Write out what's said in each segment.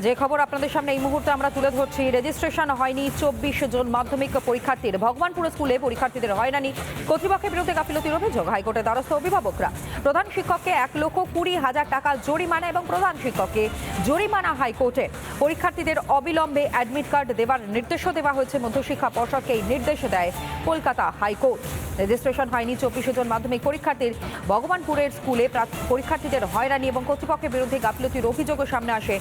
যে খবর আপনাদের সামনে এই মুহূর্তে আমরা তুলে ধরছি রেজিস্ট্রেশন হয়নি চব্বিশ জন মাধ্যমিক পরীক্ষার্থীর। ভগবানপুর স্কুলে পরীক্ষার্থীদের হয়রানি। কর্তৃপক্ষের বিরুদ্ধে গাফিলতির অভিযোগ হাইকোর্টে দ্বারস্থ অভিভাবকরা। প্রধান শিক্ষককে এক লক্ষ কুড়ি হাজার টাকা জরিমানা এবং প্রধান শিক্ষককে জরিমানা হাইকোর্টে। পরীক্ষার্থীদের অবিলম্বে অ্যাডমিট কার্ড দেওয়ার নির্দেশও দেওয়া হয়েছে। মধ্যশিক্ষা পর্ষদকে এই নির্দেশ দেয় কলকাতা হাইকোর্ট। রেজিস্ট্রেশন হয়নি চব্বিশ জন মাধ্যমিক পরীক্ষার্থীর। ভগবানপুরের স্কুলে প্রা- পরীক্ষার্থীদের হয়রানি এবং কর্তৃপক্ষের বিরুদ্ধে গাফিলতির অভিযোগও সামনে আসে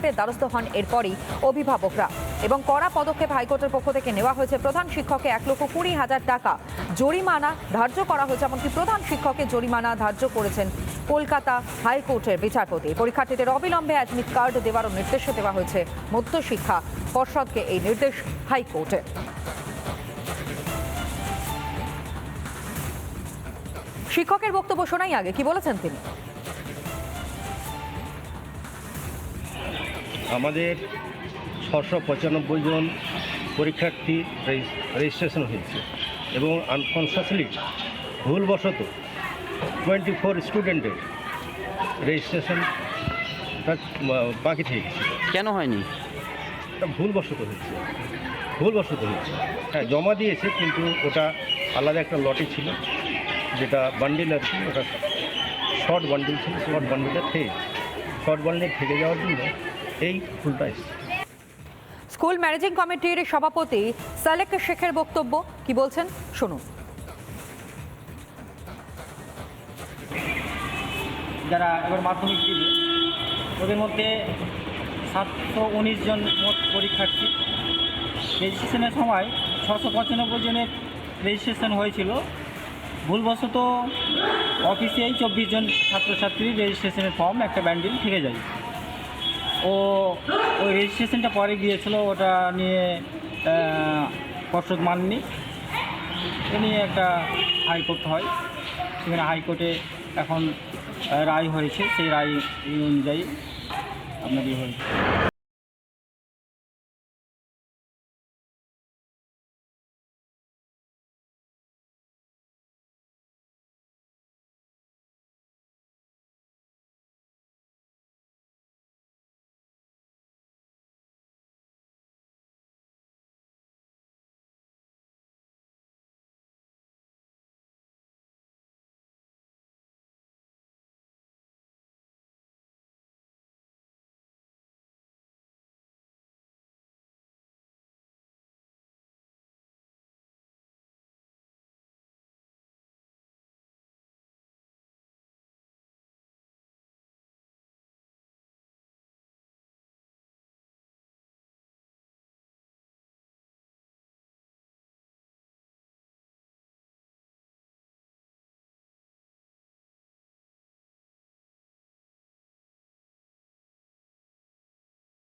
হাইকোর্টের দ্বারস্থ হন এরপরই অভিভাবকরা। এবং কড়া পদক্ষেপ হাইকোর্টের পক্ষ থেকে নেওয়া হয়েছে প্রধান শিক্ষককে এক লক্ষ কুড়ি হাজার টাকা জরিমানা ধার্য করা হয়েছে, এমনকি প্রধান শিক্ষকের জরিমানা ধার্য করেছেন কলকাতা হাইকোর্টের বিচারপতি। পরীক্ষার্থীদের অবিলম্বে অ্যাডমিট কার্ড দেওয়ারও নির্দেশ দেওয়া হয়েছে মধ্যশিক্ষা পর্ষদকে এই নির্দেশ হাইকোর্টে। শিক্ষকের বক্তব্য শোনাই আগে, কি বলেছেন তিনি? আমাদের ছশো পঁচানব্বই জন পরীক্ষার্থী রেজি- রেজিস্ট্রেশন হয়েছে এবং আনকনসাসলি ভুলবশত টোয়েন্টি ফোর স্টুডেন্টের রেজিস্ট্রেশনটা বাকি থেকে গেছে। কেন হয়নি? ভুলবশত হয়েছে। ভুলবশত হয়েছে। হ্যাঁ জমা দিয়েছে কিন্তু ওটা আলাদা একটা লটে ছিল যেটা বান্ডিল আর কি ওটা শর্ট বান্ডিল ছিল শর্ট বান্ডিলটা থেকে শর্ট বান্ডিল থেকে যাওয়ার জন্য এই ফুলটা স্কুল ম্যানেজিং কমিটির সভাপতি সালেক শেখের বক্তব্য কি বলছেন? শুনুন। যারা এবার মাধ্যমিক দিবে ওদের মধ্যে সাতশো উনিশ জন মোট পরীক্ষার্থী। রেজিস্ট্রেশনের সময় ছশো পঁচানব্বই জনের রেজিস্ট্রেশন হয়েছিল। ভুলবশত অফিসেই চব্বিশ জন ছাত্রছাত্রীর রেজিস্ট্রেশনের ফর্ম একটা ব্যান্ডিল থেকে যায়। ও ওই রেজিস্ট্রেশনটা পরে গিয়েছিল, ওটা নিয়ে পর্ষদ মাননি এ নিয়ে একটা হাইকোর্ট হয়। সেখানে হাইকোর্টে এখন রায় হয়েছে। সেই রায় অনুযায়ী আপনার ইয়ে হয়েছে।